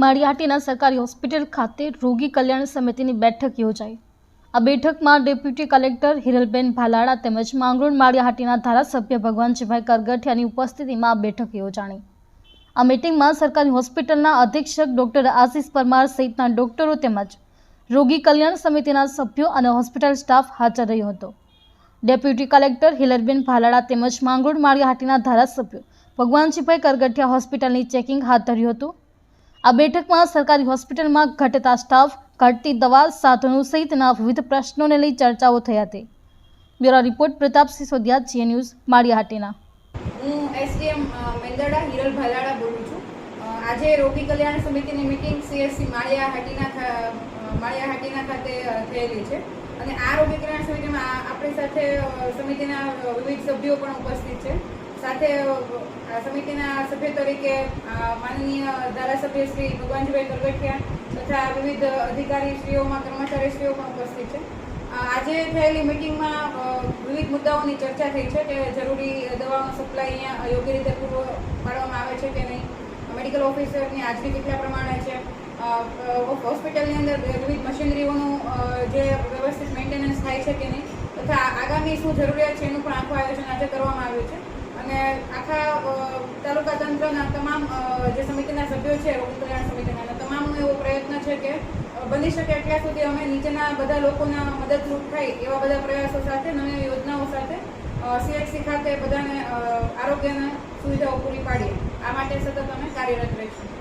માળિયાહાટીના સરકારી હોસ્પિટલ ખાતે રોગી કલ્યાણ સમિતિની બેઠક યોજાઈ. આ બેઠકમાં ડેપ્યુટી કલેક્ટર હિરલબેન ભાલાળા તેમજ માંગરોળ માળિયાહાટીના ધારાસભ્ય ભગવાનજીભાઈ કરગઠિયાની ઉપસ્થિતિમાં આ બેઠક યોજાણી. આ મિટિંગમાં સરકારી હોસ્પિટલના અધિક્ષક ડોક્ટર આશિષ પરમાર સહિતના ડોક્ટરો તેમજ રોગી કલ્યાણ સમિતિના સભ્યો અને હોસ્પિટલ સ્ટાફ હાજર રહ્યો હતો. ડેપ્યુટી કલેક્ટર હિલરબેન ભાલાળા તેમજ માંગરોળ માળિયાહાટીના ધારાસભ્યો ભગવાનજીભાઈ કરગઠિયા હોસ્પિટલની ચેકિંગ હાથ ધર્યું હતું. આ બેઠકમાં સરકારી હોસ્પિટલમાં ઘટતા સ્ટાફ, ઘટતી દવા, સાધનો સહિતના વિવિધ પ્રશ્નોને લઈ ચર્ચાઓ થઈ હતી. બ્યુરો રિપોર્ટ પ્રતાપ સિસોદિયા, જીએ ન્યૂઝ, માળિયાહાટીના. હું એસડીએમ મેંદરડા, હિરલ ભાલાળા બોલું છું. આજે રોગી કલ્યાણ સમિતિની મિટિંગ સીએસસી માળિયા હાટીના માળિયા હાટીના ખાતે થયેલી છે. અને આ રોગી કલ્યાણ સમિતિમાં આપણી સાથે સમિતિના વિવિધ સભ્યો પણ ઉપસ્થિત છે. સાથે સમિતિના સભ્ય તરીકે માનનીય ધારાસભ્ય શ્રી ભગવાનજીભાઈ કરગઠિયા તથા વિવિધ અધિકારીશ્રીઓમાં કર્મચારીશ્રીઓ પણ ઉપસ્થિત છે. આજે થયેલી મિટિંગમાં વિવિધ મુદ્દાઓની ચર્ચા થઈ છે કે જરૂરી દવાનો સપ્લાય અહીંયા યોગ્ય રીતે પૂરો પાડવામાં આવે છે કે નહીં. મેડિકલ ઓફિસરની હાજરી કેટલા પ્રમાણે છે? હોસ્પિટલની અંદર વિવિધ મશીનરીઓનું જે વ્યવસ્થિત મેન્ટેનન્સ થાય છે કે નહીં? તથા આગામી શું જરૂરિયાત છે એનું પણ આખું આયોજન આજે કરવામાં આવ્યું છે. અને આખા તાલુકા તંત્રના તમામ જે સમિતિના સભ્યો છે કલ્યાણ સમિતિના તમામનો એવો પ્રયત્ન છે કે બની શકે એટલા સુધી અમે નીચેના બધા લોકોના મદદરૂપ થાય એવા બધા પ્રયાસો સાથે નવી યોજનાઓ સાથે સીએચસી ખાતે બધાને આરોગ્યના સુવિધાઓ પૂરી પાડીએ. આ માટે સતત અમે કાર્યરત રહીશું.